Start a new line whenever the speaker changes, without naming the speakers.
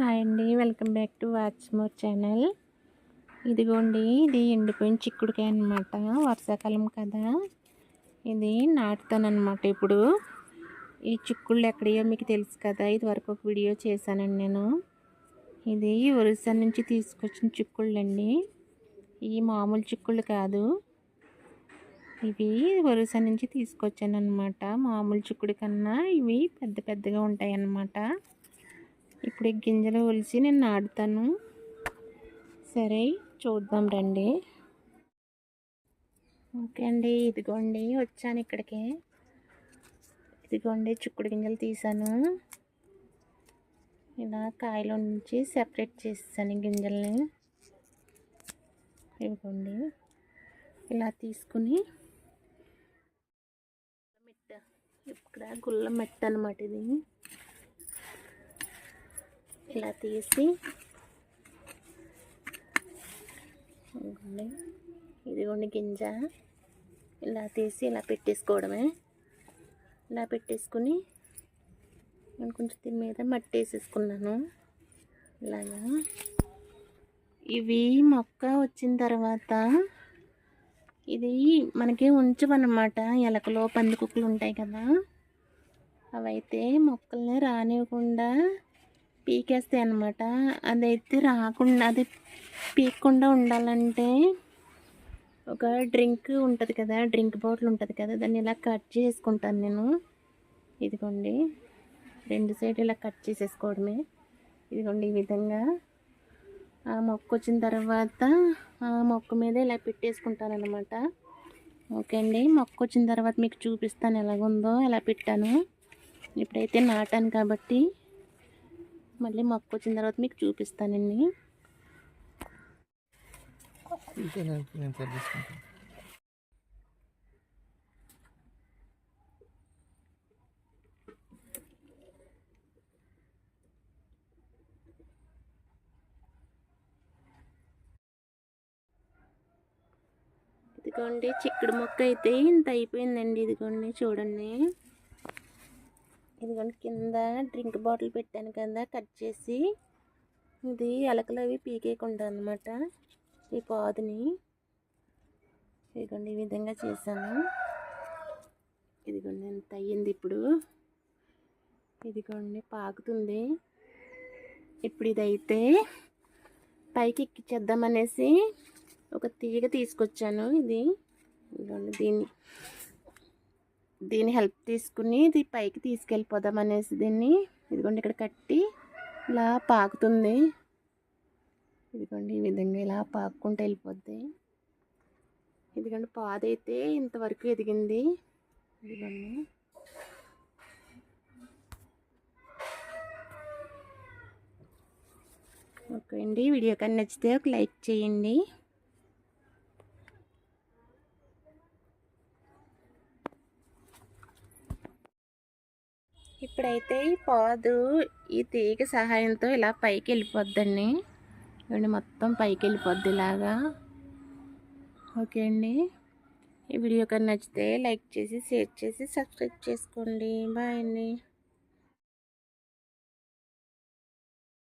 Hi అండి. Welcome back to Watch More channel. ఇదిగోండి ఇది ఎండిపోయిన చిక్కుడుకాయ అనమాట వర్షాకాలం కదా. ఇది నాటుతానమాట ఇప్పుడు. ఈ చిక్కుళ్ళు ఎక్కడయో మీకు తెలుసు కదా. ఇది వరకు ఒక వీడియో చేశానండి నేను. ఇది ఒరిస్సా నుంచి తీసుకొచ్చిన చిక్కుళ్ళు అండి ఈ మామూలు చిక్కుళ్ళు కాదు. ఇవి ఒరిస్సా నుంచి తీసుకొచ్చాను అనమాట మామూలు చిక్కుడు కన్నా ఇవి పెద్ద పెద్దగా ఉంటాయి అన్నమాట ఇప్పుడు గింజలు ఒలిసి నేను నాటుతాను. సరే చూద్దాం రండి. ఓకే అండి ఇదిగోండి వచ్చాను ఇక్కడికి. ఇదిగోండి చిక్కుడు గింజలు తీసాను. ఇలా కాయలు నుంచి సెపరేట్ చేసాను గింజల్ని. ఇదిగోండి ఇలా తీసుకుని మెట్ట ఇక్కడ గుల్ల మెట్ట అనమాట ఇది. ఇలా తీసి. ఇదిగోండి. గింజ. ఇలా తీసి ఇలా పెట్టేసుకోవడమే. ఇలా పెట్టేసుకుని నేను కొంచెం దీని మీద మట్టి వేసేసుకున్నాను. ఇలాగా. ఇవి మొక్క వచ్చిన తర్వాత ఇది మనకి ఉంచమన్నమాట ఎలకలో పందికుక్కలు ఉంటాయి కదా. అవైతే మొక్కల్ని రానివ్వకుండా పీకేస్తాయి అనమాట అదైతే రాకుండా అది పీకకుండా ఉండాలంటే ఒక డ్రింక్ ఉంటుంది కదా డ్రింక్ బాటిల్ ఉంటుంది కదా దాన్ని ఇలా కట్ చేసుకుంటాను నేను. ఇదిగోండి రెండు సైడ్ ఇలా కట్ చేసేసుకోవడమే. ఇదిగోండి ఈ విధంగా. ఆ మొక్క వచ్చిన తర్వాత ఆ మొక్క మీద ఇలా పెట్టేసుకుంటాను అనమాట ఓకే అండి మొక్క వచ్చిన తర్వాత మీకు చూపిస్తాను ఎలాగుందో ఎలా పెట్టాను. ఇప్పుడైతే నాటాను కాబట్టి మళ్ళీ మొక్క వచ్చిన తర్వాత మీకు చూపిస్తానండి. ఇదిగోండి చిక్కుడు మొక్క అయితే ఇంత అయిపోయిందండి. ఇదిగోండి చూడండి. ఇదిగోండి కింద డ్రింక్ బాటిల్ పెట్టాను కదా కట్ చేసి. ఇది ఎలకలు అవి పీకేయకుండా అనమాట ఈ పాదుని. ఇదిగోండి ఈ విధంగా చేశాను. ఇదిగోండి ఎంత అయ్యింది ఇప్పుడు. ఇదిగోండి పాకుతుంది. ఇప్పుడు ఇదైతే పైకి ఎక్కిచ్చేద్దామనేసి ఒక తీగ తీసుకొచ్చాను ఇది. ఇదిగోండి దీన్ని దీని హెల్ప్ తీసుకుని ఇది పైకి తీసుకెళ్ళిపోదాం అనేసి దీన్ని. ఇదిగోండి ఇక్కడ కట్టి ఇలా పాకుతుంది. ఇదిగోండి ఈ విధంగా ఇలా పాక్కుంటూ వెళ్ళిపోద్ది. ఇదిగోండి పాదైతే ఇంతవరకు ఎదిగింది. ఇదిగోండి. ఓకే అండి. వీడియో కానీ నచ్చితే ఒక లైక్ చేయండి. ఇప్పుడైతే ఈ పాదు ఈ తీగ సహాయంతో ఇలా పైకి వెళ్ళిపోద్దండి ఇవ్వండి మొత్తం పైకి వెళ్ళిపోద్ది ఇలాగా. ఓకే అండి. ఈ వీడియో కానీ నచ్చితే లైక్ చేసి షేర్ చేసి సబ్స్క్రైబ్ చేసుకోండి. బాయ్ అండి.